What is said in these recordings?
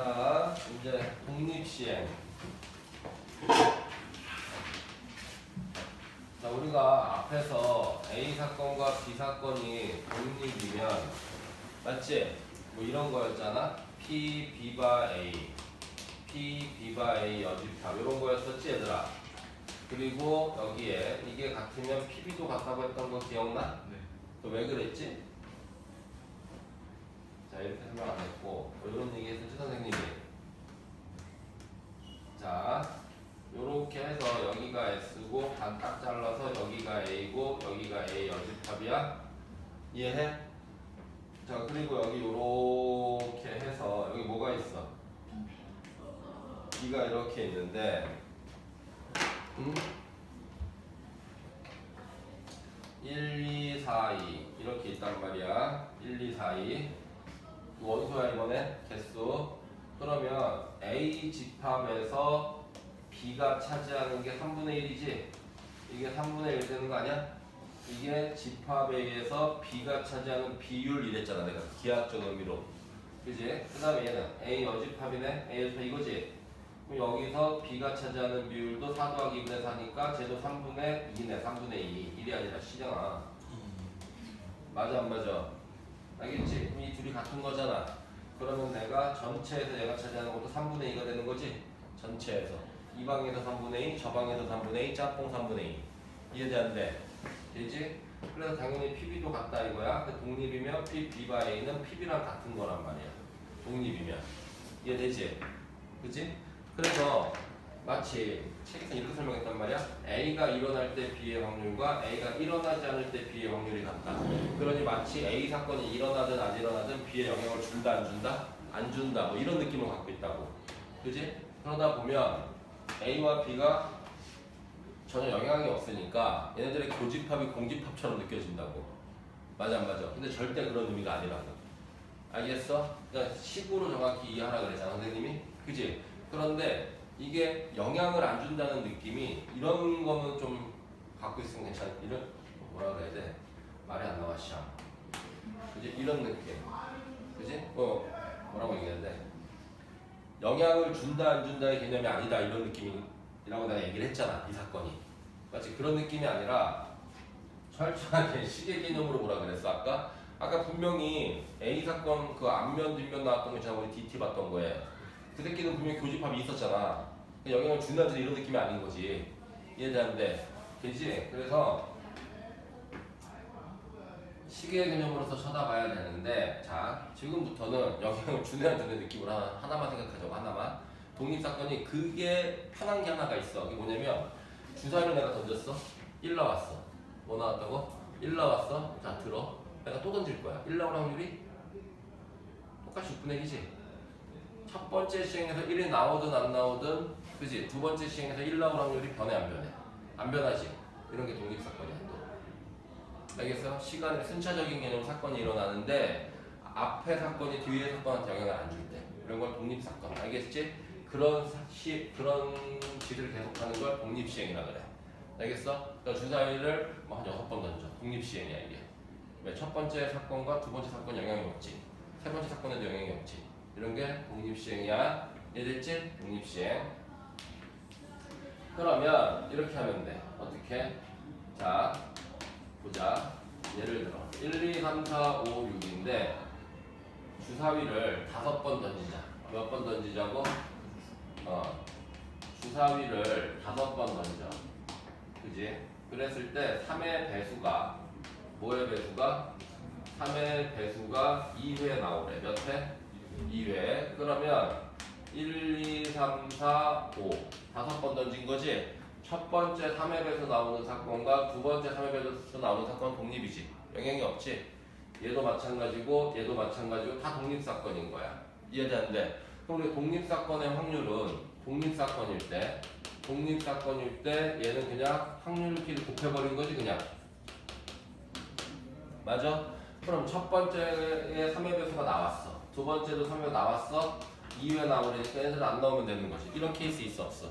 자, 이제 독립시행. 자, 우리가 앞에서 A 사건과 B 사건이 독립이면, 맞지? 뭐 이런 거였잖아? P, B바 A, P, B바 A 여집합. 이런 거였었지, 얘들아? 그리고 여기에 이게 같으면 PB도 같다고 했던 거 기억나? 네. 또왜 그랬지? 자 이렇게 설명 안 했고 뭐 이런 얘기 했었지 선생님이 자 요렇게 해서 여기가 S고 반 딱 잘라서 여기가 A고 여기가 A 여집합이야 이해해? 자 그리고 여기 요렇게 해서 여기 뭐가 있어? B가 이렇게 있는데 음? 1, 2, 4, 2 이렇게 있단 말이야 1, 2, 4, 2 원소야 이번에? 개수. 그러면 A 집합에서 B가 차지하는 게 3분의 1이지? 이게 3분의 1 되는 거 아니야? 이게 집합에 의해서 B가 차지하는 비율 이랬잖아 내가. 기하학적 의미로. 그지? 그 다음에 얘는 A 여집합이네? A 여집합 이거지? 그럼 여기서 B가 차지하는 비율도 4 더하기 2분의 4니까 쟤도 3분의 2네 3분의 2 1이 아니라 시잖아. 맞아 안 맞아? 알겠지? 그럼 이 둘이 같은 거잖아. 그러면 내가 전체에서 얘가 차지하는 것도 3분의 2가 되는 거지? 전체에서. 이 방에서 3분의 2, 저 방에서 3분의 2, 짝꿍 3분의 2. 이해되는데? 되지? 그래서 당연히 PB도 같다 이거야. 그 독립이면 P, B바 A는 PB랑 같은 거란 말이야. 독립이면. 이해되지? 그지? 그래서 마치 책에서 이렇게 설명했단 말이야. A가 일어날 때 B의 확률과 A가 일어나지 않을 때 B의 확률이 같다. 그러니 마치 A 사건이 일어나든 안 일어나든 B에 영향을 준다 안 준다? 안 준다. 뭐 이런 느낌을 갖고 있다고. 그지? 그러다 보면 A와 B가 전혀 영향이 없으니까 얘네들의 교집합이 공집합처럼 느껴진다고. 맞아 안 맞아? 근데 절대 그런 의미가 아니라고. 알겠어? 그러니까 식으로 정확히 이해하라 그랬잖아 선생님이. 그지? 그런데 이게 영향을 안 준다는 느낌이 이런 거는 좀 갖고 있으면 괜찮아. 이런 뭐라 그래야 돼? 말이 안 나와 시험. 그지? 이런 느낌. 그지? 어 뭐라고 돼? 영향을 준다 안 준다의 개념이 아니다 이런 느낌이라고 내가 얘기를 했잖아 이 사건이. 맞지? 그런 느낌이 아니라 철저하게 시계 개념으로 뭐라 그랬어 아까? 아까 분명히 A 사건 그 앞면 뒷면 나왔던 거 있잖아 우리 DT 봤던 거에 그 새끼는 분명히 교집합이 있었잖아 그 영향을 준다는 이런 느낌이 아닌 거지. 이해되는데. 되지? 그래서 시계 개념으로서 쳐다봐야 되는데 자 지금부터는 영향을 주는 주는 느낌으로 하나, 하나만 생각하자고 하나만. 독립사건이 그게 편한 게 하나가 있어. 그게 뭐냐면 주사위를 내가 던졌어. 1 나왔어. 뭐 나왔다고? 1 나왔어. 자 들어. 내가 또 던질 거야. 1 나올 확률이 똑같이 6분의 1이지. 첫 번째 시행에서 1이 나오든 안 나오든 그지? 두 번째 시행에서 1 나올 확률이 변해 안 변해? 안 변하지. 이런 게 독립 사건이야 또. 알겠어? 시간의 순차적인 개념 사건이 일어나는데 앞에 사건이 뒤에 사건한테 영향을 안 줄 때. 이런 걸 독립 사건. 알겠지? 그런 사- 시 그런 짓을 계속하는 걸 독립 시행이라 그래. 알겠어? 그러니까 주사위를 뭐한 여섯 번 던져. 독립 시행이야 이게. 왜? 첫 번째 사건과 두 번째 사건 영향이 없지. 세 번째 사건에도 영향이 없지. 이런 게 독립 시행이야. 이해됐지? 독립 시행 그러면 이렇게 하면 돼 어떻게? 자 보자. 예를 들어 1, 2, 3, 4, 5, 6인데 주사위를 다섯 번 던지자. 몇 번 던지자고? 어. 주사위를 다섯 번 던져. 그지? 그랬을 때 3의 배수가 뭐의 배수가? 3의 배수가 2회 나오래. 몇 회? 2회. 그러면 1, 2, 3, 4, 5 다섯 번 던진 거지? 첫 번째 3회 배수 나오는 사건과 두 번째 3회 배수 나오는 사건은 독립이지. 영향이 없지. 얘도 마찬가지고 얘도 마찬가지고 다 독립 사건인 거야. 이해되는데 그럼 우리 독립 사건의 확률은 독립 사건일 때 독립 사건일 때 얘는 그냥 확률끼리 곱해버린 거지 그냥. 맞아? 그럼 첫 번째에 3회 배수가 나왔어. 두 번째도 3회 나왔어. 2회 나오니까 얘네들 안 나오면 되는 거지. 이런 케이스 있어 없어?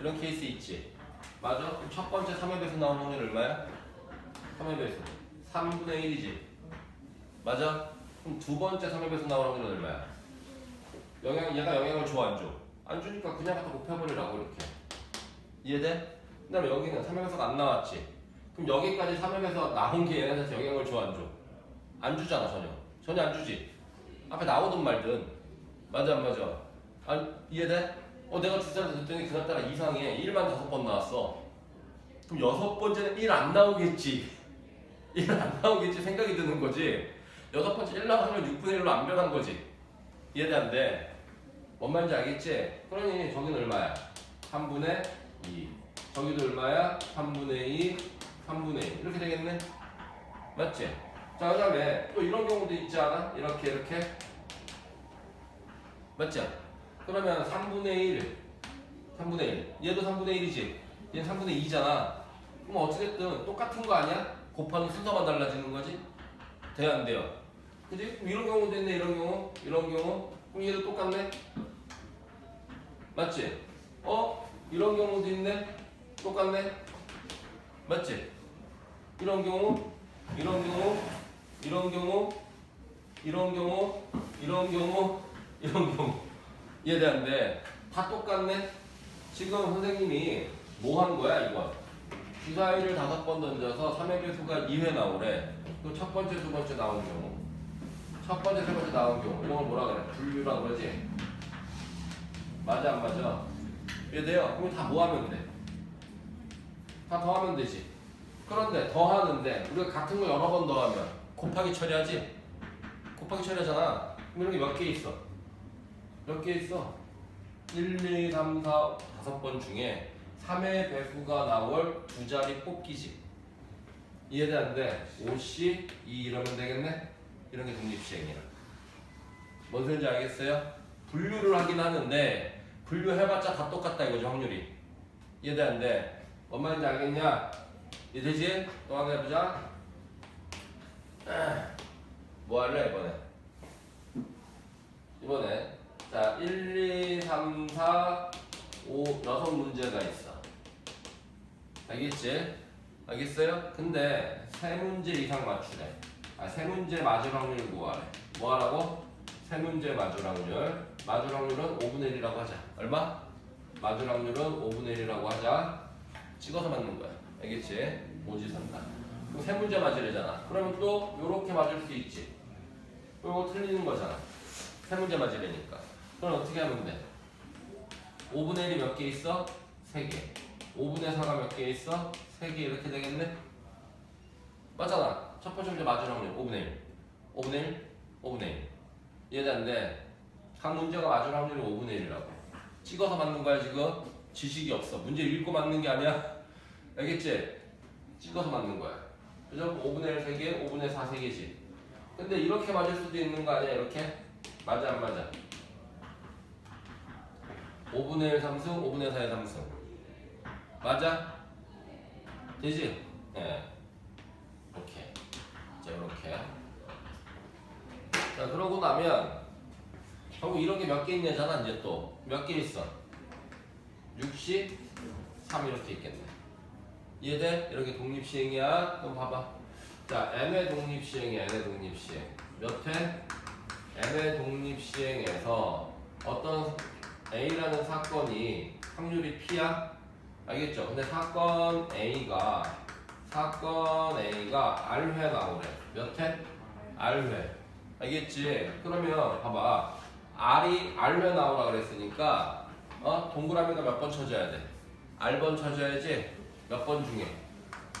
이런 케이스 있지. 맞아? 첫 번째 3회 배수 나오는 확률 얼마야? 3회 배수 3분의 1이지 맞아? 그럼 두 번째 3회 배수 나오는 확률은 얼마야? 영향 얘가 영향을 줘 안 줘? 안 주니까 그냥 갖다 곱해버리라고 이렇게 이해돼? 그 다음에 여기는 3역에서가 안 나왔지 그럼 여기까지 3역에서 나온 게 얘네한테 영향을 줘 안 줘? 안 주잖아 전혀 전혀 안 주지 앞에 나오든 말든 맞아 안 맞아? 안 이해돼? 어 내가 주사를 듣더니 그날따라 이상해 1만 다섯 번 나왔어 그럼 여섯 번째는 1 안 나오겠지 1 안 나오겠지 생각이 드는 거지 여섯 번째 1 나오면 6분의 1로 안 변한 거지 이해돼 안 돼? 뭔 말인지 알겠지? 그러니 저기는 얼마야? 3분의 2 저기도 얼마야? 3분의 2 3분의 1 이렇게 되겠네? 맞지? 자 그 다음에 또 이런 경우도 있지 않아? 이렇게 이렇게 맞죠? 그러면 3분의 1 3분의 1 얘도 3분의 1이지 얘는 3분의 2잖아 그럼 어찌됐든 똑같은 거 아니야? 곱하는 순서만 달라지는 거지? 돼요 안 돼요? 그지? 이런 경우도 있네 이런 경우 이런 경우 그럼 얘도 똑같네 맞지? 어? 이런 경우도 있네 똑같네 맞지? 이런 경우 이런 경우 이런 경우 이런 경우 이런 경우 이런 경우 돼? 다 똑같네? 지금 선생님이 뭐 한 거야 이거? 주사위를 다섯 번 던져서 3의 배수가 2회 나오래. 또 첫 번째 두 번째 나온 경우. 첫 번째 세 번째 나온 경우. 이런 걸 뭐라 그래? 분류라 그러지? 맞아 안 맞아? 이해돼요? 그럼 다 뭐 하면 돼? 다 더하면 되지. 그런데 더하는데 우리가 같은 거 여러 번 더하면 곱하기 처리하지? 곱하기 처리하잖아. 그럼 이런 게 몇 개 있어 몇 개 있어 1, 2, 3, 4, 다섯 번 중에 3의 배수가 나올 두 자리 뽑기지 돼? 5씨 2 이러면 되겠네? 이런 게 독립시행이야 뭔 소리인지 알겠어요? 분류를 하긴 하는데 분류해봤자 다 똑같다 이거죠 확률이 돼? 뭔 말인지 알겠냐? 이해되지? 또 하나 해보자 뭐 할래 이번에? 이번에 자 1, 2, 3, 4, 5 여섯 문제가 있어. 알겠지? 알겠어요? 근데 세 문제 이상 맞추래. 아, 세 문제 맞을 확률 구하래? 뭐 하라고? 세 문제 맞을 확률. 맞을 확률은 5분의 1이라고 하자. 얼마? 맞을 확률은 5분의 1이라고 하자. 찍어서 맞는 거야. 알겠지? 오지선다 그럼 세 문제 맞으래잖아. 그러면 또 요렇게 맞을 수 있지. 요거 틀리는 거잖아. 세 문제 맞으려니까 그럼 어떻게 하면 돼? 5분의 1이 몇 개 있어? 3개 5분의 4가 몇 개 있어? 3개 이렇게 되겠네? 맞잖아 첫 번째 문제 맞을 확률 5분의 1 5분의 1? 5분의 1 이해돼 안 돼? 각 문제가 맞을 확률이 5분의 1이라고 찍어서 맞는 거야 지금 지식이 없어 문제 읽고 맞는 게 아니야 알겠지? 찍어서 맞는 거야 그죠? 5분의 1 3개 5분의 4 3개지 근데 이렇게 맞을 수도 있는 거 아니야 이렇게? 맞아 안 맞아? 5분의 1 3승 5분의 4의 3승. 맞아? 되지? 예. 이렇게 자 이렇게. 자 그러고 나면 결국 이런 게 몇 개 있냐잖아 이제 또. 몇 개 있어? 60 3 이렇게 있겠네. 이해돼? 이렇게 독립시행이야? 그럼 봐봐. 자 M의 독립시행이야 N의 독립시행. 몇 회? M의 독립시행에서 어떤 A라는 사건이 확률이 P야? 알겠죠? 근데 사건 A가 사건 A가 R회 나오래 몇 회? R회 알겠지? 그러면 봐봐 R이 R회 나오라 그랬으니까 어? 동그라미가 몇 번 쳐줘야 돼? R번 쳐줘야지 몇 번 중에?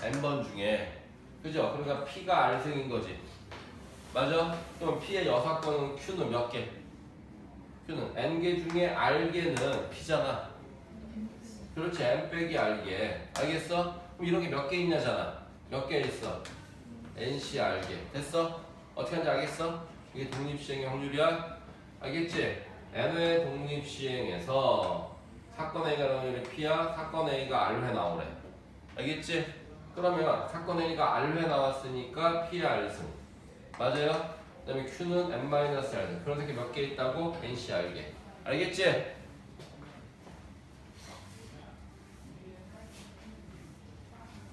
N번 중에 그죠? 그러니까 P가 R승인 거지 맞아? 그럼 P의 여사건은 Q는 몇 개? Q는 N개 중에 R개는 P잖아 그렇지 N 빼기 R개 알겠어? 그럼 이런 게 몇 개 있냐잖아 몇 개 있어? NC R개 됐어? 어떻게 하는지 알겠어? 이게 독립시행의 확률이야? 알겠지? N의 독립시행에서 사건 A가 나오는 P야 사건 A가 R회 나오래 알겠지? 그러면 사건 A가 R회 나왔으니까 P의 R승 맞아요? 그 다음에 Q는 N-R 그런 새끼 몇 개 있다고? NC R개 알겠지?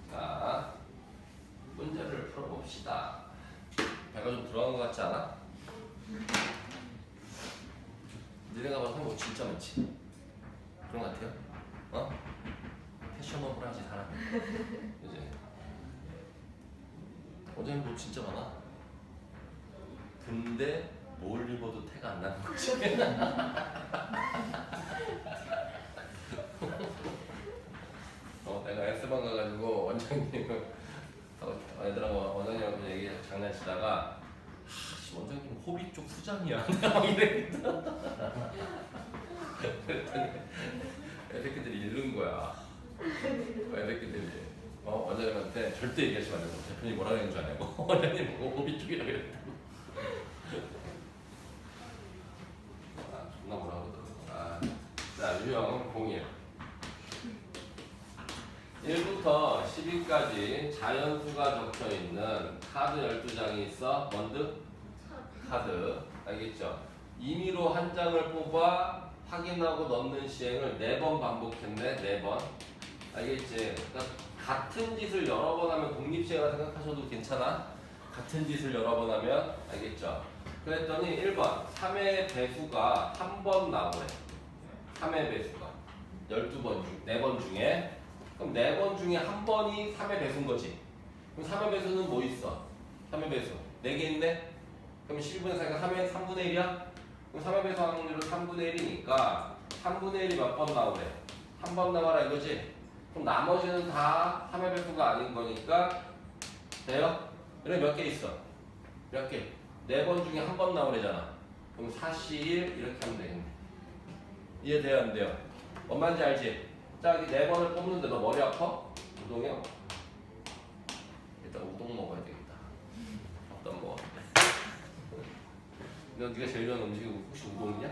자 문제를 풀어봅시다 배가 좀 들어간 것 같지 않아? 니네 경우 진짜 많지. 그런 것 같아요. 어? 패셔너블하지 사람. 이제 어제는 뭐 진짜 많아. 근데 뭘 입어도 태가 안 나는 거지. 어, 내가 S방 가가지고 원장님을 하고 애들하고 원장님하고 얘기 장난치다가 아씨 원장님 호비 쪽 수장이야. 그랬더니 애새끼들이 잃는 거야. 애새끼들이 어, 원장님한테 절대 얘기하시면 안 되고 대표님 뭐라 그랬는 줄 알고 원장님 보고 호비 쪽이라 그랬다고. 아, 존나 뭐라 그러더라고. 아, 자, 유형 01. 1부터 10위까지 자연수가 적혀 있는 카드 12장이 있어. 원드? 카드. 알겠죠? 임의로 한 장을 뽑아 확인하고 넣는 시행을 4번 반복했네. 4번. 알겠지? 그러니까 같은 짓을 여러 번 하면 독립시행이라 생각하셔도 괜찮아. 같은 짓을 여러 번 하면 알겠죠? 그랬더니 1번 3의 배수가 한 번 나오래. 3의 배수가 12번 중, 4번 중에 그럼 4번 중에 한 번이 3의 배수인 거지. 그럼 3의 배수는 뭐 있어? 3의 배수 4개 있네? 그럼 12분의 4가 3의 3분의 1이야? 그럼 3의 배수 확률은 3분의 1이니까 3분의 1이 몇 번 나오래? 한 번 나와라 이거지? 그럼 나머지는 다 3의 배수가 아닌 거니까 돼요? 그래 몇개 있어? 몇 개? 4번 중에 한 번 나오래잖아. 그럼 4시 1 이렇게 하면 되겠네. 이해돼요 안 돼요? 뭔 말인지 알지? 자 여기 네 번을 뽑는데 너 머리 아파? 우동이요? 일단 우동 먹어야 되겠다. 밥도 안 먹어. 너 네가 제일 좋아하는 음식이 혹시 우동이냐?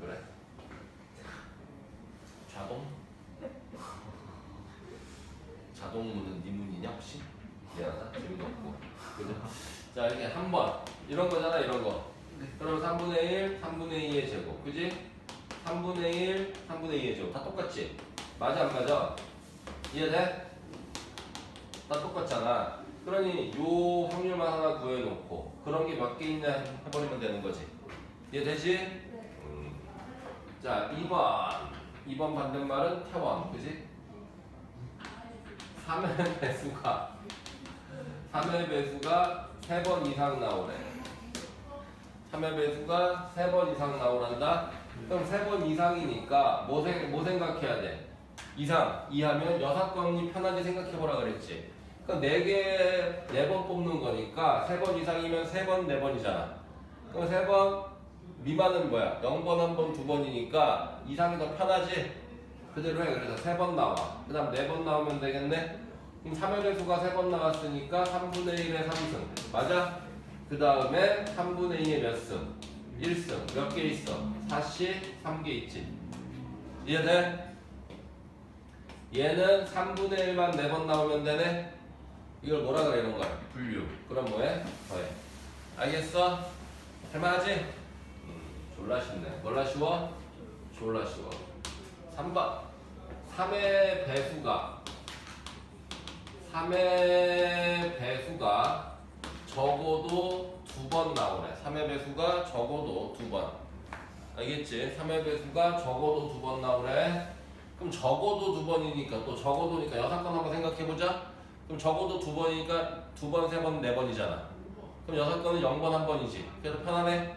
그래? 자동? 자동문은 네 문이냐 혹시? 미안하다 재미도 없고 그죠? 자 이렇게 한 번 이런 거잖아 이런 거 그럼 3분의 1, 3분의 2의 제곱 그지? 3분의 1, 3분의 2의 제곱 다 똑같지? 맞아 안 맞아? 이해돼? 다 똑같잖아 그러니 요 확률만 하나 구해놓고 그런 게 몇 개 있냐 해버리면 되는 거지 이해되지? 음. 자 2번 2번 반대말은 태원 그지? 3의 배수가 3의 배수가 3번 이상 나오래 3의 배수가 3번 이상 나오란다 그럼 3번 이상이니까 뭐, 생, 뭐 생각해야 돼? 이상 이하면 여사건이 편하게 생각해보라 그랬지 그럼 4개 4번 뽑는 거니까 3번 이상이면 3번 4번이잖아 그럼 3번 미만은 뭐야? 0번 1번 2번이니까 이상이 더 편하지? 그대로 해 그래서 3번 나와 그 다음 4번 나오면 되겠네 그럼 3의 배수가 3번 나왔으니까 3분의 1의 3승 맞아? 그 다음에 3분의 2의 몇 승? 1승 몇 개 있어? 4시 3개 있지 이해돼? 얘는 3분의 1만 4번 나오면 되네 이걸 뭐라 그래 이런 걸? 분류 그럼 뭐해? 더해 알겠어? 할만하지? 음, 졸라 쉽네 몰라 쉬워? 졸라 쉬워 3번 3의 배수가 3의 배수가 적어도 두 번 나오네 3의 배수가 적어도 두 번 알겠지? 3의 배수가 적어도 두 번 나오래 그럼 적어도 두 번이니까 또 적어도니까 여섯 번 한번 생각해보자 그럼 적어도 두 번이니까 두 번, 세 번, 네 번이잖아 그럼 여섯 번은 0번 한 번이지 그래서 편하네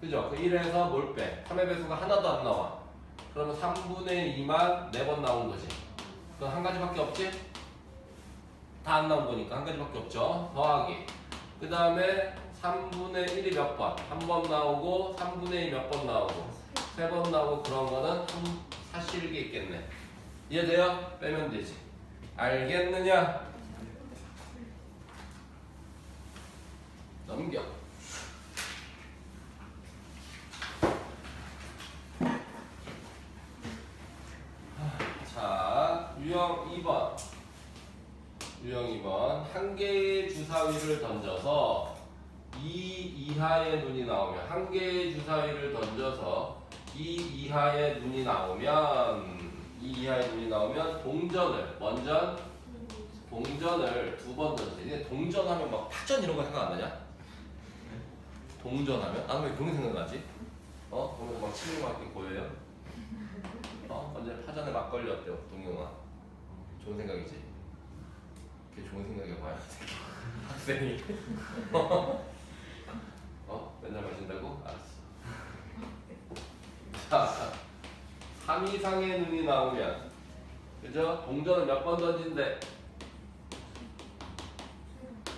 그죠? 그 1에서 뭘 빼? 3의 배수가 하나도 안 나와 그러면 3분의 2만 4번 나온 거지. 그건 한 가지밖에 없지? 다 안 나온 거니까 한 가지밖에 없죠. 더하기. 그 다음에 3분의 1이 몇 번? 한 번 나오고 3분의 2몇번 나오고 세 번 나오고 그런 거는 사실 게 있겠네. 이해돼요? 빼면 되지. 알겠느냐? 넘겨. 자, 유형 2번. 유형 2번. 한 개의 주사위를 던져서 이 이하의 눈이 나오면 한 개의 주사위를 던져서 이 이하의 눈이 나오면 이 이하의 눈이 나오면 동전을 먼저 동전을 두 번 던지지. 근데 동전하면 막 파전 이런 거 생각 안 나냐? 동전하면? 나는 왜 그런 게 생각나지? 어? 그러면 막거 같게 보여요? 어? 완전 파전에 막걸리 어때요, 동영아? 좋은 생각이지? 그게 좋은 생각이야, 봐야 학생이. 어? 맨날 마신다고? 알았어. 자, 3 이상의 눈이 나오면, 그죠? 동전을 몇 번 던진대?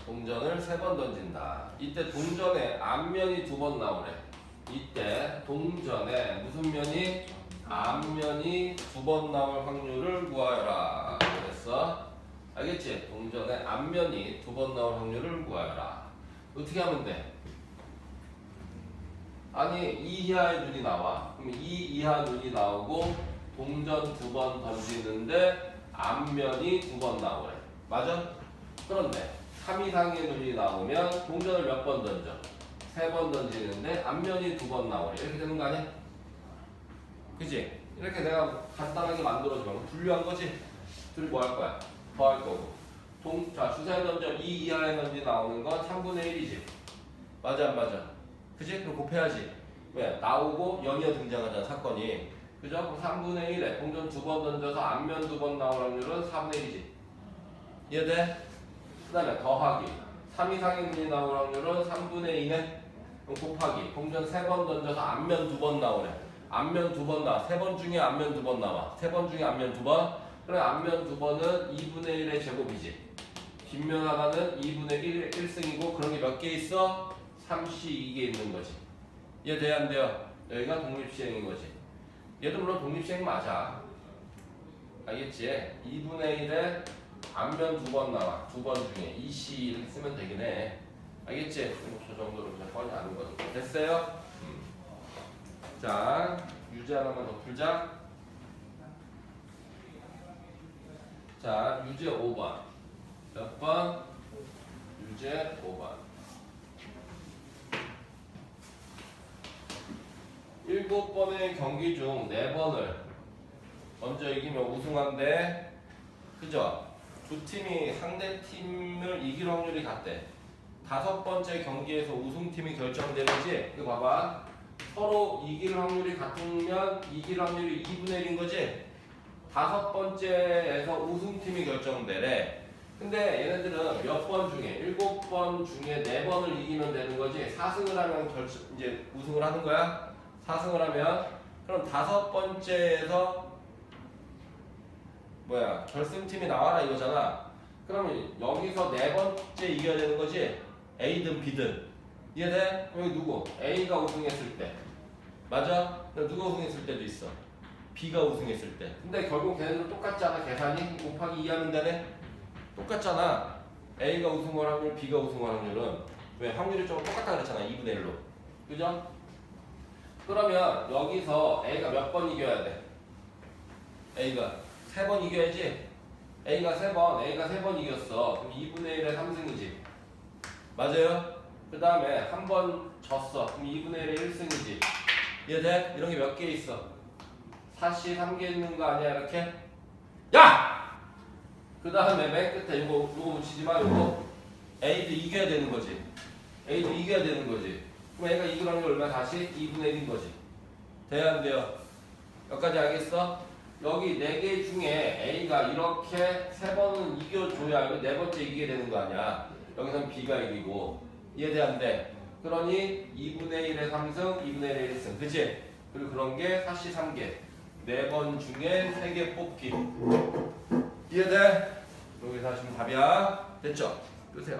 동전을 세 번 던진다. 이때 동전의 앞면이 두 번 나오래. 이때 동전에 무슨 면이 앞면이 두 번 나올 확률을 구하여라. 그랬어? 알겠지? 동전의 앞면이 두 번 나올 확률을 구하여라. 어떻게 하면 돼? 아니 2 이하의 눈이 나와. 그럼 2 이하 눈이 나오고 동전 두 번 던지는데 앞면이 두 번 나오래. 맞아? 그런데 3 이상의 눈이 나오면 동전을 몇 번 던져? 세 번 던지는데 앞면이 두 번 나오래. 이렇게 되는 거 아니야? 그지? 이렇게 내가 간단하게 만들어주면 분류한 거지? 둘이 뭐 할 거야? 더 할 거고. 동, 자, 주사위 던져 2 이하의 던지 나오는 건 3분의 1이지. 맞아, 안 맞아? 그지? 그럼 곱해야지. 왜? 나오고 연이어 등장하잖아, 사건이. 그죠? 그럼 3분의 1에 동전 두 번 던져서 앞면 두 번 나올 확률은 4분의 1이지. 이해돼? 그 다음에 더하기. 3 이상의 눈이 나올 확률은 3분의 2네? 그럼 곱하기. 동전 세 번 던져서 앞면 두 번 나오래. 앞면 두 번 나와. 세 번 중에 앞면 두 번 나와. 세 번 중에 앞면 두 번. 그럼 앞면 두 번은 2분의 1의 제곱이지. 뒷면 하나는 2분의 1, 1승이고 그런 게 몇 개 있어? 3시 2개 있는 거지. 이해돼야 안 돼요? 여기가 독립시행인 거지. 얘도 물론 독립시행 맞아. 알겠지? 2분의 1에 앞면 두 번 나와. 두 번 중에 2시 이렇게 쓰면 되긴 해. 알겠지? 저 정도로 그냥 뻔히 아는 거니까. 됐어요? 음. 자, 유제 하나만 더 풀자. 자, 유제 5번. 몇 번? 유제 5번. 일곱 번의 경기 중 네 번을 먼저 이기면 우승한데, 그죠? 두 팀이 상대 팀을 이길 확률이 같대. 다섯 번째 경기에서 우승팀이 결정되는지, 이거 봐봐. 서로 이길 확률이 같으면 이길 확률이 2분의 1인 거지? 다섯 번째에서 우승팀이 결정되래. 근데 얘네들은 몇 번 중에 일곱 번 중에 네 번을 이기면 되는 거지. 4승을 하면 결 이제 우승을 하는 거야. 4승을 하면 그럼 다섯 번째에서 뭐야 결승팀이 나와라 이거잖아. 그러면 여기서 네 번째 이겨야 되는 거지. A든 B든 이해돼? 그럼 여기 누구? A가 우승했을 때 맞아? 누가 우승했을 때도 있어. B가 우승했을 때. 근데 결국 걔네들 똑같지 않아? 계산이 곱하기 2 하면 되네? 똑같잖아. A가 우승할 확률, B가 우승할 확률은 왜 확률이 좀 똑같다 그랬잖아. 2분의 1로. 그죠? 그러면 여기서 A가 몇 번 이겨야 돼? A가 세 번 이겨야지. A가 세 번, A가 세 번 이겼어. 그럼 2분의 1의 3승이지. 맞아요? 그 다음에 한 번 졌어. 그럼 2분의 1의 1승이지. 이해돼? 이런 게 몇 개 있어? 4시 3개 있는 거 아니야 이렇게? 야! 그 다음에 맨 끝에 이거 이거 묻히지 마 이거 A도 이겨야 되는 거지 A도 이겨야 되는 거지 그럼 A가 이길 확률 얼마 다시 2분의 1인 거지 돼야 안 돼요? 여기까지 알겠어? 여기 4개 중에 A가 이렇게 세 번은 이겨줘야 이거 네 번째 이기게 되는 거 아니야 여기서는 B가 이기고 이해돼 안 돼? 그러니 2분의 1의 3승, 2분의 1의 1승 그치? 그리고 그런 게 4시 3개 네 번 중에 세개 뽑기 이해돼? 여기서 하시면 답이야 됐죠? 끄세요